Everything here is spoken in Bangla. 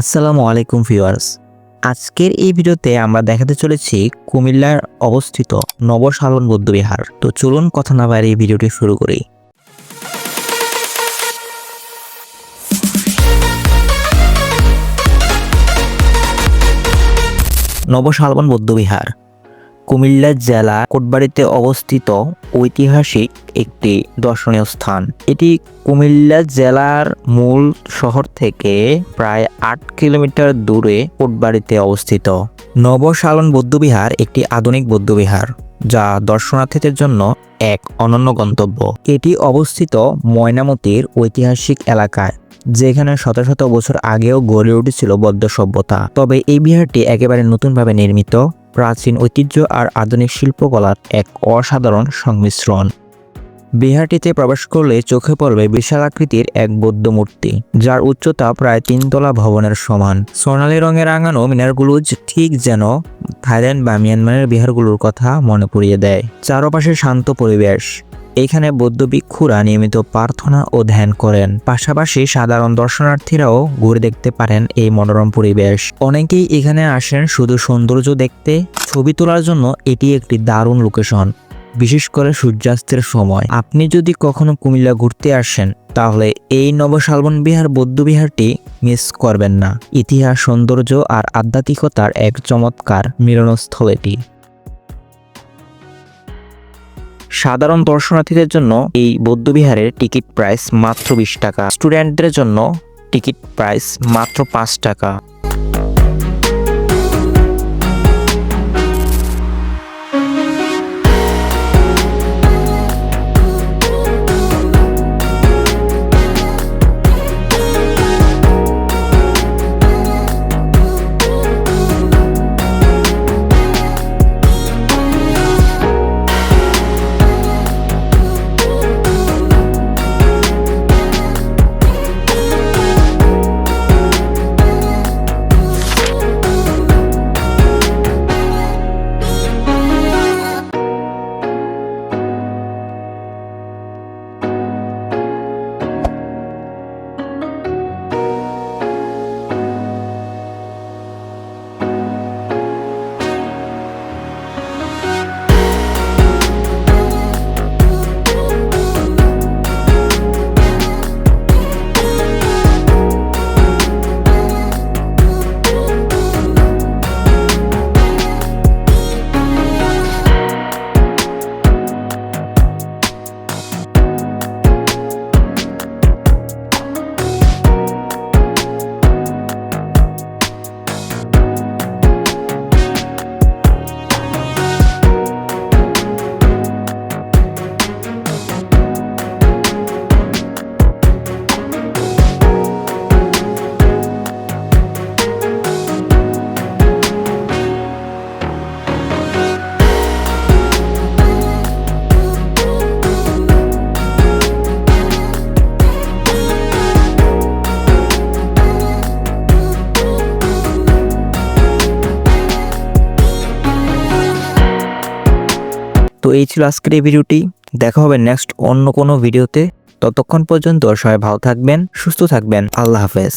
আসসালামু আলাইকুম ভিউয়ার্স। আজকের এই ভিডিওতে আমরা দেখাতে চলেছি কুমিল্লার অবস্থিত নবসালন বৌদ্ধবিহার। তো চলুন কথা না বাইরে এই ভিডিওটি শুরু করি। নবশালবন বৌদ্ধবিহার। কুমিল্লা জেলা কোটবাড়িতে অবস্থিত ঐতিহাসিক একটি দর্শনীয় স্থান। এটি কুমিল্লা জেলার মূল শহর থেকে প্রায় আট কিলোমিটার দূরে কোটবাড়িতে অবস্থিত। নবশালন বৌদ্ধবিহার একটি আধুনিক বৌদ্ধবিহার, যা দর্শনার্থীদের জন্য এক অনন্য গন্তব্য। এটি অবস্থিত ময়নামতির ঐতিহাসিক এলাকায়, যেখানে শত শত বছর আগেও গড়ে উঠেছিল বৌদ্ধ সভ্যতা। তবে এই বিহারটি একেবারে নতুনভাবে নির্মিত। প্রাচীন ঐতিহ্য আর আধুনিক শিল্পকলার এক অসাধারণ সংমিশ্রণ। বিহারটিতে প্রবেশ করলে চোখে পড়বে বিশাল আকৃতির এক বৌদ্ধ মূর্তি, যার উচ্চতা প্রায় তিনতলা ভবনের সমান। সোনালি রঙের আঙানো মিনারগুলো ঠিক যেন থাইল্যান্ড বা মিয়ানমারের বিহারগুলোর কথা মনে পড়িয়ে দেয়। চারপাশে শান্ত পরিবেশ। এখানে বৌদ্ধ ভিক্ষুরা নিয়মিত প্রার্থনা ও ধ্যান করেন। পাশাপাশি সাধারণ দর্শনার্থীরাও ঘুরে দেখতে পারেন এই মনোরম পরিবেশ। অনেকেই এখানে আসেন শুধু সৌন্দর্য দেখতে, ছবি তোলার জন্য এটি একটি দারুণ লোকেশন বিশেষ করে সূর্যাস্তের সময়। আপনি যদি কখনো কুমিল্লা ঘুরতে আসেন, তাহলে এই নবশালবন বিহার, বৌদ্ধ বিহারটি মিস করবেন না। ইতিহাস, সৌন্দর্য আর আধ্যাত্মিকতার এক চমৎকার মিলনস্থল এটি। সাধারণ দর্শনার্থীদের জন্য এই বৌদ্ধবিহারের টিকিট প্রাইস মাত্র বিশ টাকা। স্টুডেন্টদের জন্য টিকিট প্রাইস মাত্র পাঁচ টাকা। তো এই ছিল আজকের এই ভিডিওটি। দেখা হবে নেক্সট অন্য কোনো ভিডিওতে। ততক্ষণ পর্যন্ত সবাই ভালো থাকবেন, সুস্থ থাকবেন। আল্লাহ হাফেজ।